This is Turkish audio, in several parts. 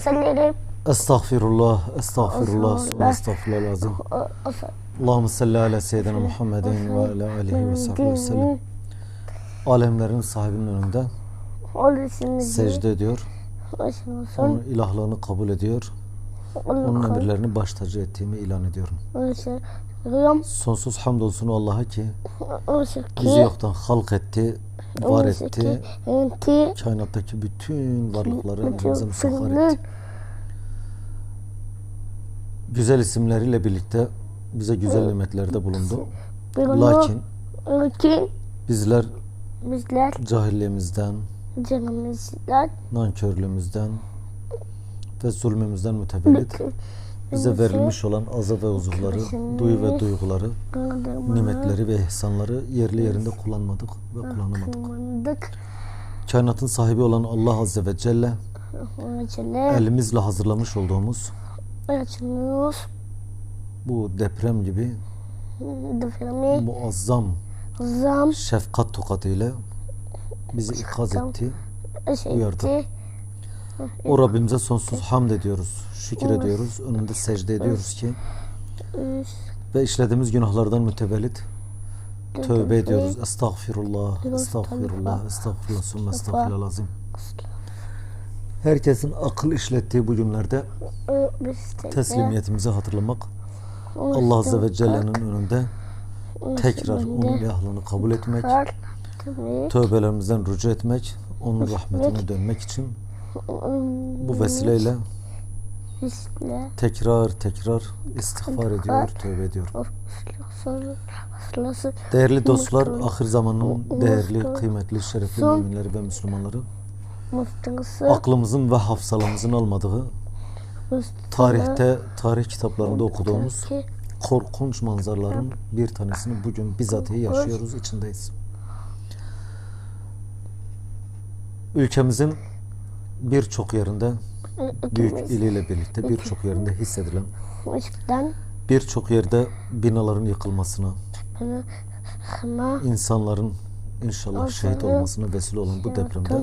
Salli Estağfirullah, estağfirullah, sümme estağfirullah lazım. Allahümme salli ala seyyidina Muhammedin ve ala alihi ve sahbihi ve sellem. Alemlerin sahibinin önünde secde ediyor. Onun ilahlığını kabul ediyor. Onun emirlerini baş tacı ettiğimi ilan ediyorum. Sonsuz hamdolsun Allah'a ki bizi yoktan halk etti, var etti. Kainattaki bütün varlıkları emrimize musahhar etti. Güzel isimleriyle birlikte bize güzel nimetlerde bulundu. Lakin Lakin bizler bizler cahilliğimizden, canımızdan nankörlüğümüzden ve zulmümüzden mütevellit bize verilmiş olan azap ve huzurları, duyu ve duyguları, nimetleri ve ihsanları yerli yerinde kullanmadık ve kullanamadık. kullandık. Kainatın sahibi olan Allah Azze ve Celle elimizle hazırlamış olduğumuz bu deprem gibi muazzam zam şefkat tokatıyla bizi ikaz etti. Uyardı. O Rabbimize sonsuz hamd ediyoruz, şükür ediyoruz, önünde secde ediyoruz ki ve işlediğimiz günahlardan mütevellit tövbe ediyoruz. Estağfirullah, estağfirullah, estağfirullah, sümme estağfirullah lazım. Herkesin akıl işlettiği bu günlerde teslimiyetimizi hatırlamak, Allah Azze ve Celle'nin önünde tekrar onun ilahlığını kabul etmek, tövbelerimizden rücu etmek, onun rahmetine dönmek için bu vesileyle tekrar tekrar istiğfar ediyor, tövbe ediyor. Değerli dostlar, ahir zamanın değerli, kıymetli, şerefli müminleri ve Müslümanları, aklımızın ve hafsalamızın almadığı, tarihte, tarih kitaplarında okuduğumuz korkunç manzaraların bir tanesini bugün bizatihi yaşıyoruz, içindeyiz. Ülkemizin birçok yerinde, büyük iliyle birlikte birçok yerinde hissedilen, birçok yerde binaların yıkılmasına, insanların inşallah şehit olmasına vesile olan bu depremde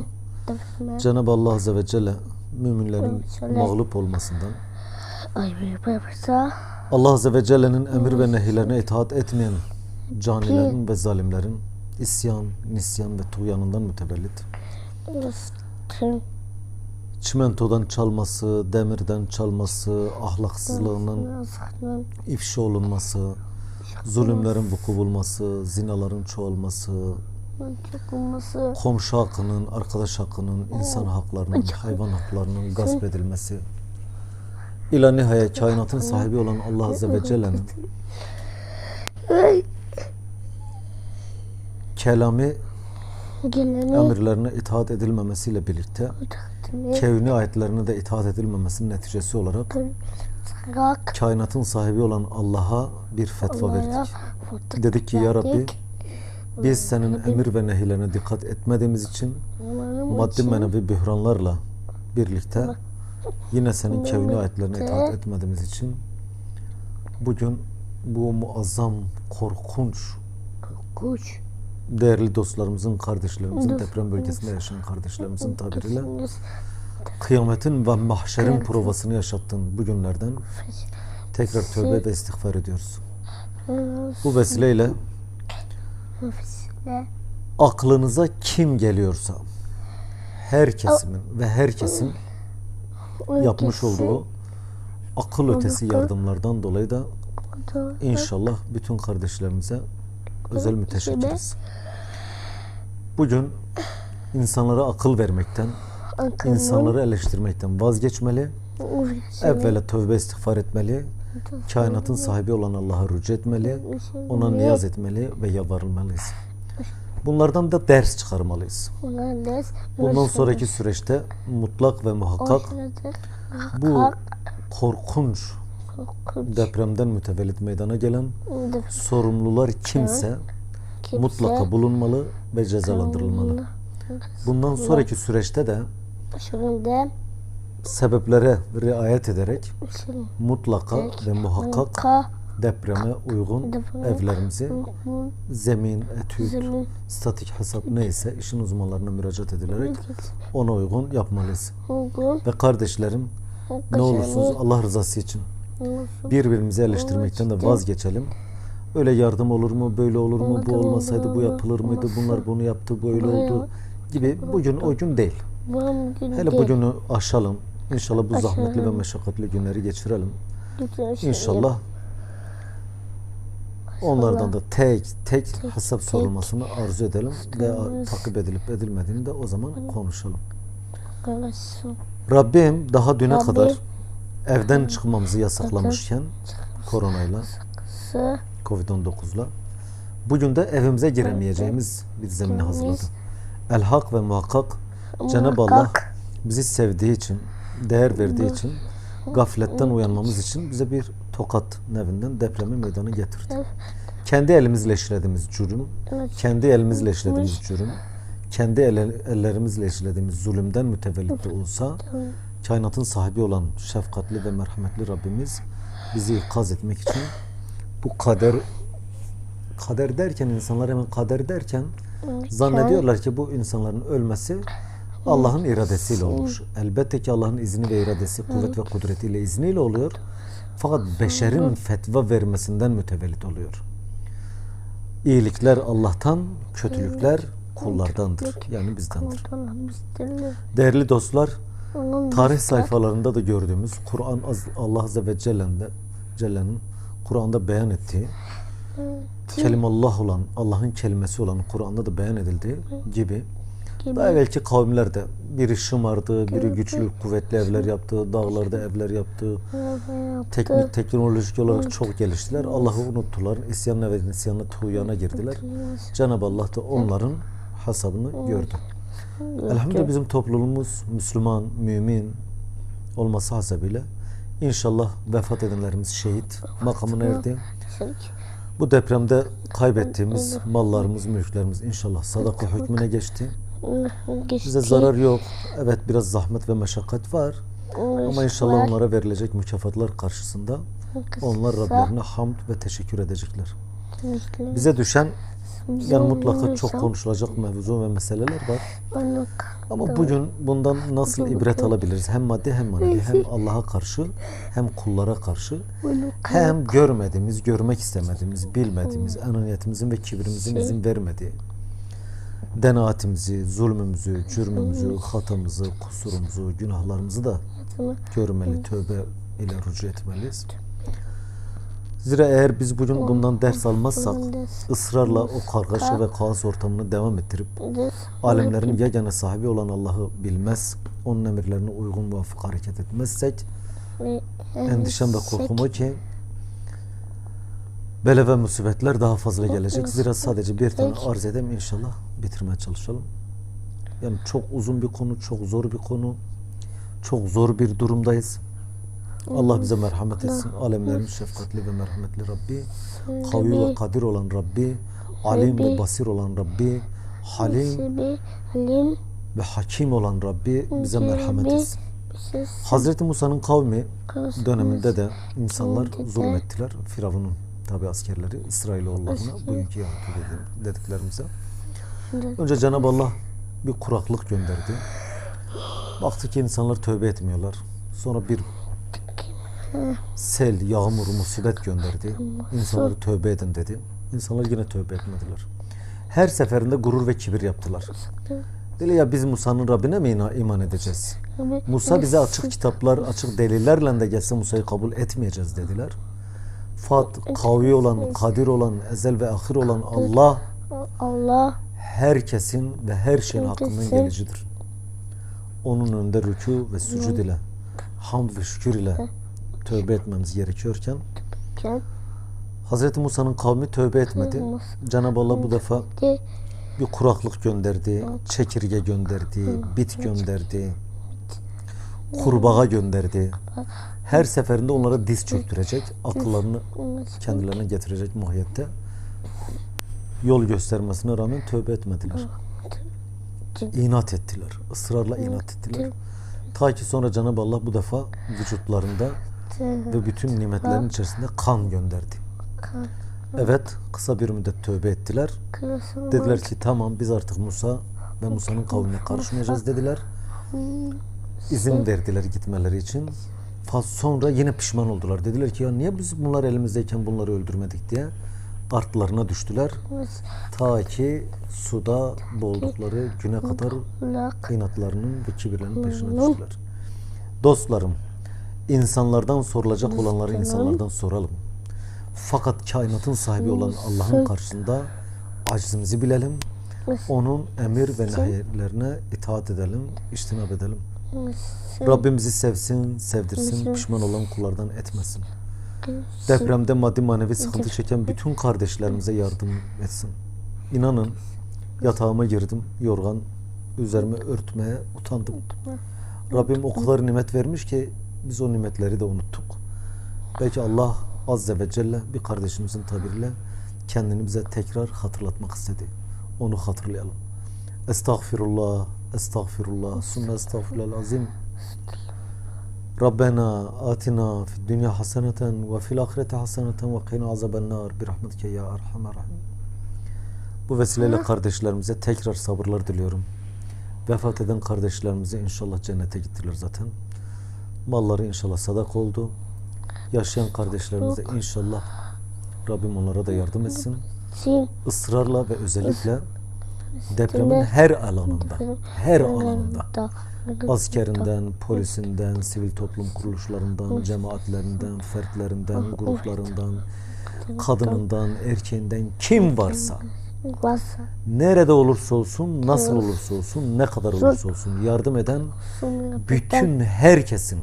Cenab-ı Allah Azze ve Celle müminlerin mağlup olmasından, Allah Azze ve Celle'nin emir ve nehirlerine itaat etmeyen canilerin ve zalimlerin isyan, nisyan ve tuğyanından mütevellit, çimentodan çalması, demirden çalması, ahlaksızlığının ifşa olunması, zulümlerin vuku bulması, zinaların çoğalması, komşu hakkının, arkadaş hakkının, insan haklarının, hayvan haklarının gasp edilmesi, ila nihaya kainatın sahibi olan Allah Azze ve Celle'nin kelami emirlerine itaat edilmemesiyle birlikte takdimi kevni ayetlerine de itaat edilmemesinin neticesi olarak sarak kainatın sahibi olan Allah'a bir fetva verdik. Dedik ki ya Rabbi biz senin emir ve nehirlerine dikkat etmediğimiz için maddi manevi bühranlarla birlikte yine senin kevni ayetlerine itaat etmediğimiz için bugün bu muazzam, korkunç, kuş değerli dostlarımızın, kardeşlerimizin, deprem bölgesinde yaşayan kardeşlerimizin tabiriyle kıyametin ve mahşerin provasını yaşattığın bu günlerden tekrar tövbe ve istiğfar ediyoruz. Bu vesileyle aklınıza kim geliyorsa her kesimin ve herkesin yapmış olduğu akıl ötesi yardımlardan dolayı da inşallah bütün kardeşlerimize özel müteşekkiriz. Bugün insanlara akıl vermekten, insanları eleştirmekten vazgeçmeli, evvela tövbe istiğfar etmeli, kainatın sahibi olan Allah'a rücu etmeli, ona niyaz etmeli ve yalvarılmalıyız. Bunlardan da ders çıkarmalıyız. Bundan sonraki süreçte mutlak ve muhakkak bu korkunç depremden mütevellit meydana gelen sorumlular kimse mutlaka bulunmalı ve cezalandırılmalı. Bundan sonraki süreçte de Şurada sebeplere riayet ederek mutlaka ve muhakkak Ka depreme uygun Depreme evlerimizi Bu zemin, etüt, zemin. statik hesap neyse işin uzmanlarına müracaat edilerek ona uygun yapmalıyız. uygun. Ve kardeşlerim ne olursunuz Allah rızası için birbirimizi eleştirmekten de vazgeçelim. Öyle yardım olur mu, böyle olur mu, bu olmasaydı bu yapılır mıydı, bunlar bunu yaptı, böyle oldu gibi bugün o gün değil. Hele bugünü aşalım. İnşallah bu zahmetli ve meşakkatli günleri geçirelim. İnşallah onlardan da tek tek hesap sorulmasını arzu edelim ve takip edilip edilmediğini de o zaman konuşalım. Rabbim daha düne kadar evden çıkmamızı yasaklamışken koronayla, Sı Covid-19'la. Bugün de evimize giremeyeceğimiz bir zemini hazırladı. El hak ve muhakkak Cenab-ı Allah bizi sevdiği için, değer verdiği için, gafletten uyanmamız için bize bir tokat nevinden depremi meydana getirdi. Kendi elimizle işlediğimiz cürüm, kendi elimizle işlediğimiz cürüm, kendi ellerimizle işlediğimiz zulümden mütevellit de olsa, kainatın sahibi olan şefkatli ve merhametli Rabbimiz bizi ikaz etmek için bu kader kader derken insanlar hemen kader derken zannediyorlar ki bu insanların ölmesi Allah'ın iradesiyle olmuş. Elbette ki Allah'ın izni ve iradesi, kuvvet ve kudretiyle izniyle oluyor. Fakat beşerin fetva vermesinden mütevellit oluyor. İyilikler Allah'tan, kötülükler kullardandır. Yani bizdendir. Değerli dostlar, tarih sayfalarında da gördüğümüz Kur'an Allah Azze ve Celle'nin Kur'an'da beyan ettiği kelimallah olan Allah'ın kelimesi olan Kur'an'da da beyan edildiği gibi daha evvelki kavimler de biri şımardı, biri güçlü, kuvvetli evler yaptı, dağlarda evler yaptı. Teknik, teknolojik olarak çok geliştiler. Allah'ı unuttular. İsyanına ve nisyana, tuğyana girdiler. Cenab-ı Allah da onların hesabını gördü. Elhamdülillah bizim toplumumuz Müslüman, mümin olması hasebiyle inşallah vefat edenlerimiz şehit makamına erdi. Bu depremde kaybettiğimiz mallarımız, mülklerimiz inşallah sadaka hükmüne geçti. Bize zarar yok. Evet biraz zahmet ve meşakkat var. Ama inşallah onlara verilecek mükafatlar karşısında onlar Rablerine hamd ve teşekkür edecekler. Bize düşen yani mutlaka çok konuşulacak mevzu ve meseleler var. Ama bugün bundan nasıl ibret alabiliriz? Hem maddi hem manevi. Hem Allah'a karşı hem kullara karşı. Hem görmediğimiz, görmek istemediğimiz, bilmediğimiz, enaniyetimizin ve kibrimizin izin vermediği denaatimizi, zulmümüzü, cürmümüzü, hatamızı, kusurumuzu, günahlarımızı da görmeli, tövbe ile rücu etmeliyiz. Zira eğer biz bugün bundan ders almazsak ısrarla o kargaşa ve kaos ortamını devam ettirip alemlerin yegane sahibi olan Allah'ı bilmez, onun emirlerine uygun muvafık hareket etmezsek endişem ve korkum o ki bela ve musibetler daha fazla gelecek. Zira sadece bir tane arz edem inşallah bitirmeye çalışalım. Yani çok uzun bir konu, çok zor bir konu. Çok zor bir durumdayız. Allah bize merhamet etsin. Alemlerin şefkatli ve merhametli Rabbi. Kavi ve kadir olan Rabbi. Alim ve basir olan Rabbi. Halim ve hakim olan Rabbi bize merhamet etsin. Hazreti Musa'nın kavmi döneminde de insanlar zulmettiler. Firavun'un tabi askerleri İsrailoğullarına bugünkü Yahudi dedi- dediklerimize. Önce Cenab-ı Allah bir kuraklık gönderdi. Baktı ki insanlar tövbe etmiyorlar. Sonra bir sel, yağmur, musibet gönderdi. İnsanları tövbe edin dedi. İnsanlar yine tövbe etmediler. Her seferinde gurur ve kibir yaptılar. Dedi ya biz Musa'nın Rabbine mi iman edeceğiz? Musa bize açık kitaplar, açık delillerle de gelse Musa'yı kabul etmeyeceğiz dediler. Fat, kavi olan, kadir olan, ezel ve ahir olan Allah Allah herkesin ve her şeyin hakkından gelicidir. Onun önünde rükû ve sücud ile, hamd ve şükür ile tövbe etmemiz gerekiyorken Hz. Musa'nın kavmi tövbe etmedi. Cenab-ı Allah bu defa de bir kuraklık gönderdi, çekirge gönderdi, bit gönderdi, kurbağa gönderdi. Her seferinde onlara diz çöktürecek, akıllarını kendilerine getirecek muhiyette yol göstermesine rağmen tövbe etmediler. İnat ettiler, ısrarla inat ettiler. Ta ki sonra Cenab-ı Allah bu defa vücutlarında ve bütün nimetlerin içerisinde kan gönderdi. Evet, kısa bir müddet tövbe ettiler. Dediler ki tamam biz artık Musa ve Musa'nın kavmine karışmayacağız dediler. İzin verdiler gitmeleri için. Sonra yine pişman oldular. Dediler ki ya niye biz bunlar elimizdeyken bunları öldürmedik diye artlarına düştüler. Ta ki suda boğuldukları güne kadar inatlarının ve kibirlerinin peşine düştüler. Dostlarım, insanlardan sorulacak olanları insanlardan soralım. Fakat kainatın sahibi olan Allah'ın karşısında acizimizi bilelim. Onun emir ve nehirlerine itaat edelim, iştinab edelim. Rabbim bizi sevsin, sevdirsin, pişman olan kullardan etmesin. Depremde maddi manevi sıkıntı çeken bütün kardeşlerimize yardım etsin. İnanın yatağıma girdim, yorgan üzerime örtmeye utandım. Rabbim o kadar nimet vermiş ki biz o nimetleri de unuttuk. Belki Allah Azze ve Celle bir kardeşimizin tabiriyle kendini bize tekrar hatırlatmak istedi. Onu hatırlayalım. Estağfirullah, estağfirullah, sümme estağfirullah azim. Rabbena atina fid dünya haseneten ve fil ahireti haseneten ve qina azaben nar bi rahmetike ya erhamer rahim. Bu vesileyle kardeşlerimize tekrar sabırlar diliyorum. Vefat eden kardeşlerimize inşallah cennete gittiler zaten. Malları inşallah sadak oldu. Yaşayan kardeşlerimize inşallah Rabbim onlara da yardım etsin. Sin. Israrla ve özellikle depremin her alanında, her alanında Da. askerinden, polisinden, sivil toplum kuruluşlarından, cemaatlerinden, fertlerinden, gruplarından, kadınından, erkeğinden kim varsa nerede olursa olsun, nasıl olursa olsun, ne kadar olursa olsun yardım eden bütün herkesin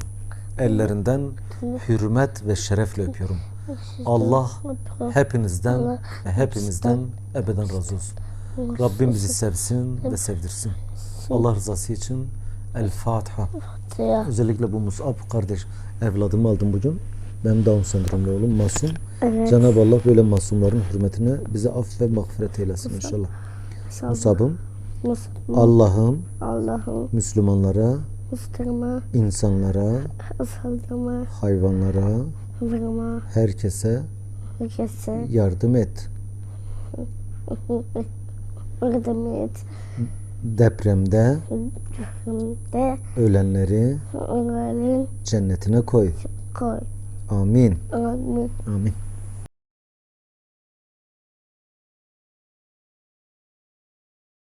ellerinden hürmet ve şerefle öpüyorum. Allah hepinizden ve hepimizden ebeden razı olsun. Rabbim bizi sevsin ve sevdirsin. Allah rızası için El Fatiha. Özellikle bu Musab kardeş evladımı aldım bugün. Benim Down sendromlu oğlum masum. Evet. Cenab-ı Allah böyle masumların hürmetine bize af ve mağfiret eylesin inşallah. Musab'ım Mus- Allah'ım Allah'ım Müslümanlara, ıstırma, insanlara, ısaldırma, hayvanlara, vurma, herkese herkese yardım et. yardım et. Depremde De ölenleri onların cennetine koy. koy. Amin. Amin. Amin.